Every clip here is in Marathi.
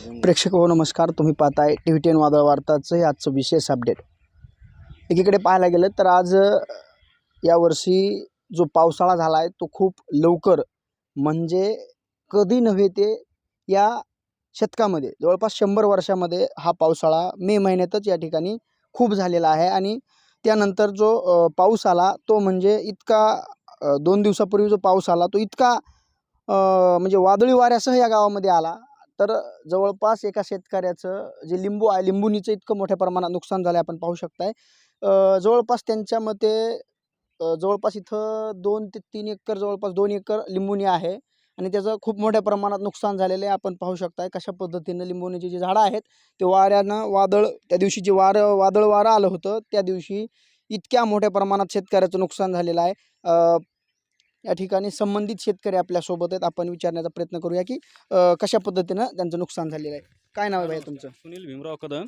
प्रेक्षक हो नमस्कार. तुम्ही पाहताय टी व्ही टेन वादळ वार्ताचं हे आजचं विशेष अपडेट. एकीकडे पाहायला गेलं तर आज यावर्षी जो पावसाळा झाला आहे तो खूप लवकर म्हणजे कधी नव्हे ते या शतकामध्ये जवळपास शंभर वर्षामध्ये हा पावसाळा मे महिन्यातच या ठिकाणी खूप झालेला आहे. आणि त्यानंतर जो पाऊस आला तो म्हणजे इतका दोन दिवसापूर्वी जो पाऊस आला तो इतका म्हणजे वादळी वाऱ्यासह या गावामध्ये आला. तर जवळपास एका शेतकऱ्याचं जे लिंबू आहे लिंबुनीचं इतकं मोठ्या प्रमाणात नुकसान झालं आपण पाहू शकताय. जवळपास त्यांच्या मते जवळपास इथं दोन ते तीन एकर जवळपास दोन एकर लिंबुनी आहे. आणि त्याचं खूप मोठ्या प्रमाणात नुकसान झालेलं आहे आपण पाहू शकताय कशा पद्धतीनं लिंबूनीचे जी झाडं आहेत ते वाऱ्यानं वादळ त्या दिवशी जे वारं वादळ वारं आलं होतं त्या दिवशी इतक्या मोठ्या प्रमाणात शेतकऱ्याचं नुकसान झालेलं आहे. या ठिकाणी संबंधित शेतकरी आपल्यासोबत आहेत. आपण विचारण्याचा प्रयत्न करूया की अ, कशा पद्धतीनं त्यांचं नुकसान झालेलं आहे? काय नाव आहे भैया तुमचं? सुनील भीमराव कदम.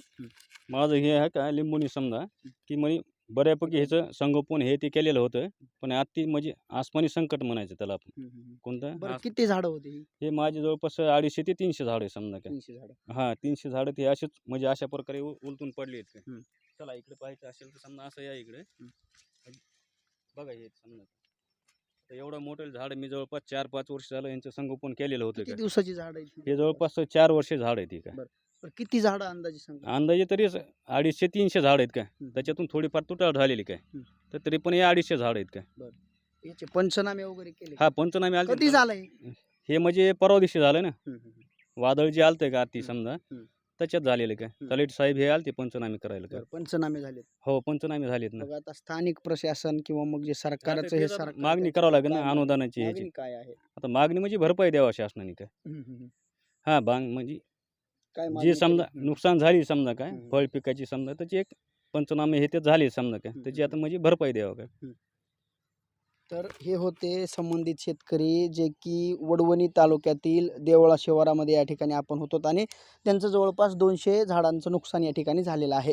माझं हे आहे का लिंबुनी समजा की म्हणे बऱ्यापैकी ह्याचं संगोपन हे ते केलेलं होतं पण अति म्हणजे आसमानी संकट म्हणायचं त्याला आपण. कोणतं? बरं आस- किती झाडं होती ही? हे माझे जवळपास अडीचशे ते तीनशे झाड आहे समजा काय तीनशे झाडं. हा तीनशे झाडं ते असेच म्हणजे अशा प्रकारे उ- उलटून पडले आहेत काय हम्म. चला इकडे पाहायचं असेल तर समजा असं या इकडे. बघा हे समजा. तर एवढं मोठं झाड मी जवळपास चार पाच वर्ष झालं यांचं संगोपन केलेलं होतं किती दिवसाची झाड आहे हे जवळपास चार वर्ष झाड आहे ती काय बरं, किती झाडं अंदाजे सांगा? अंदाजे तरी स- अडीचशे तीनशे झाड आहेत काय हम्म. त्याच्यातून थोडीफार तुटाळ झालेली काय. तर तरी पण हे अडीचशे झाड आहेत काय याचे पंचनामे वगैरे केले हा पंचनामे आले. कधी झालंय? हे म्हणजे परवा दिवशी झालं ना. हम्म, हम्म, हम्म. वादळ जे आलतंय का आरती हम्म. समजा. त्याच्यात झालेले काय. तलेट साहेब हे आलते पंचनामे करायला काय पंचनामे झाले हो पंचनामे झालेत ना मग आता स्थानिक प्रशासन किंवा मग जे सरकारचं हे सरकार मागणी करावं लागेल ना अनुदानाची ह्याची मागणी काय आहे आता मागणी म्हणजे भरपाई द्यावा शासनाने काय हम्म, हम्म, हम्म. हा बांग म्हणजे काय जे समजा केली? नुकसान झाली समजा काय हम्म. फळ पिकाची समजा त्याची एक पंचनामे हे ते झाले समजा काय. त्याची आता म्हणजे भरपाई द्यावं काय तर हे होते संबंधित शेतकरी जे की वडवणी तालुक्यातील देवळा शिवारामध्ये या ठिकाणी आपण होतो आणि त्यांचं जवळपास दोनशे झाडांचं नुकसान या ठिकाणी झालेलं आहे.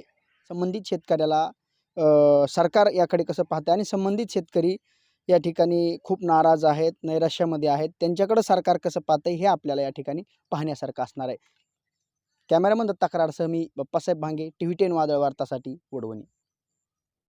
संबंधित शेतकऱ्याला सरकार याकडे कसं पाहते आणि संबंधित शेतकरी या ठिकाणी खूप नाराज आहेत नैराश्यामध्ये आहेत त्यांच्याकडं सरकार कसं पाहतं हे आपल्याला या ठिकाणी पाहण्यासारखं असणार आहे. कॅमेरामन दत्ता कराडसह मी Bappasaheb Bhange T V ten वादळ वार्तासाठी वडवणी.